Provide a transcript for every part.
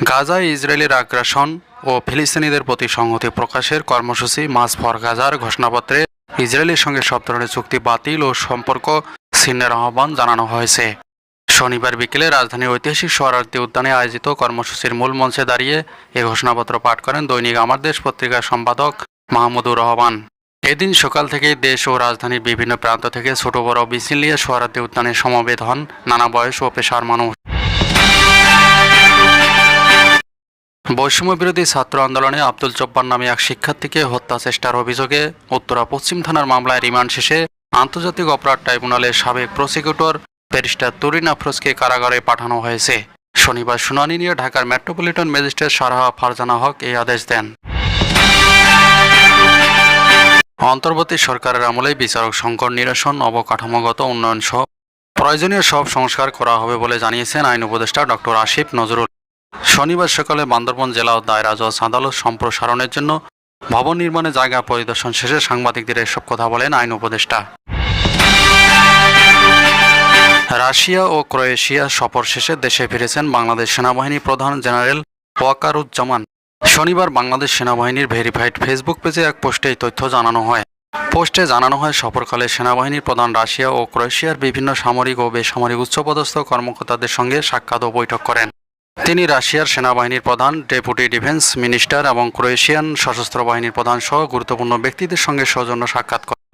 গাজায় ইসরায়েলের আগ্রাসন ও ফিলিস্তিনিদের প্রতি সংহতি প্রকাশের কর্মসূচি মাস ফর গাজার ঘোষণাপত্রে ইসরায়েলের সঙ্গে সব ধরনের চুক্তি বাতিল ও সম্পর্ক ছিন্নের আহ্বান জানানো হয়েছে। শনিবার বিকেলে রাজধানীর ঐতিহাসিক সোহরার্দি উদ্যানে আয়োজিত কর্মসূচির মূল মঞ্চে দাঁড়িয়ে এ ঘোষণাপত্র পাঠ করেন দৈনিক আমার দেশ পত্রিকার সম্পাদক মাহমুদুর রহমান। এদিন সকাল থেকেই দেশ ও রাজধানীর বিভিন্ন প্রান্ত থেকে ছোট বড় মিছিল নিয়ে উদ্যানে সমবেত হন নানা বয়স ও পেশার মানুষ। বৈষম্য বিরোধী ছাত্র আন্দোলনে আব্দুল জব্বার নামে এক শিক্ষার্থীকে হত্যা চেষ্টার অভিযোগে উত্তরা পশ্চিম থানার মামলায় রিমান্ড শেষে আন্তর্জাতিক অপরাধ ট্রাইব্যুনালের সাবেক প্রসিকিউটর ব্যারিস্টার তুরিন আফরোজকে কারাগারে পাঠানো হয়েছে। শনিবার শুনানি নিয়ে ঢাকার মেট্রোপলিটন ম্যাজিস্ট্রেট সারাহা ফারজানা হক এই আদেশ দেন। অন্তর্বর্তী সরকারের আমলে বিচারক সংকট নিরসন, অবকাঠামোগত উন্নয়ন সহ প্রয়োজনীয় সব সংস্কার করা হবে বলে জানিয়েছেন আইন উপদেষ্টা ডক্টর আসিফ নজরুল। শনিবার সকালে বান্দরবন জেলা ও দায়রা জজ আদালত সম্প্রসারণের জন্য ভবন নির্মাণে জায়গা পরিদর্শন শেষে সাংবাদিকদের এসব কথা বলেন আইন উপদেষ্টা। রাশিয়া ও ক্রোয়েশিয়া সফর শেষে দেশে ফিরেছেন বাংলাদেশ সেনাবাহিনী প্রধান জেনারেল ওয়াকারুজ্জামান। শনিবার বাংলাদেশ সেনাবাহিনীর ভেরিফাইড ফেসবুক পেজে এক পোস্টে এই তথ্য জানানো হয়। পোস্টে জানানো হয়, সফরকালে সেনাবাহিনীর প্রধান রাশিয়া ও ক্রোয়েশিয়ার বিভিন্ন সামরিক ও বেসামরিক উচ্চপদস্থ কর্মকর্তাদের সঙ্গে সাক্ষাৎ ও বৈঠক করেন। তিনি রাশিয়ার সেনাবাহিনীর প্রধান, ডেপুটি ডিফেন্স মিনিস্টার এবং ক্রোয়েশিয়ান সশস্ত্র বাহিনীর প্রধান সহ গুরুত্বপূর্ণ ব্যক্তিদের সঙ্গে সৌজন্য সাক্ষাৎ করেন।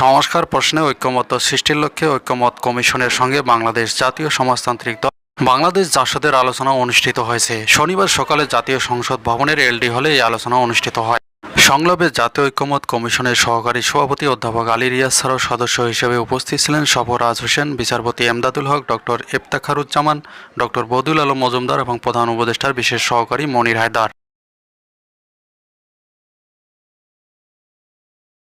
সংস্কার প্রশ্নে ঐক্যমত্য সৃষ্টির লক্ষ্যে ঐক্যমত কমিশনের সঙ্গে বাংলাদেশ জাতীয় সমাজতান্ত্রিক দল, বাংলাদেশ জাসদের আলোচনা অনুষ্ঠিত হয়েছে। শনিবার সকালে জাতীয় সংসদ ভবনের এলডি হলে এই আলোচনা অনুষ্ঠিত হয়। সংলাপে জাতীয় ঐক্যমত কমিশনের সহকারী সভাপতি অধ্যাপক আলী রিয়াজ ছাড়াও সদস্য হিসেবে উপস্থিত ছিলেন সফরাজ হোসেন, বিচারপতি এমদাদুল হক, ডক্টর ইফতাখারুজ্জামান, ডক্টর বদুল আলম মজুমদার এবং প্রধান উপদেষ্টার বিশেষ সহকারী মনির হায়দার।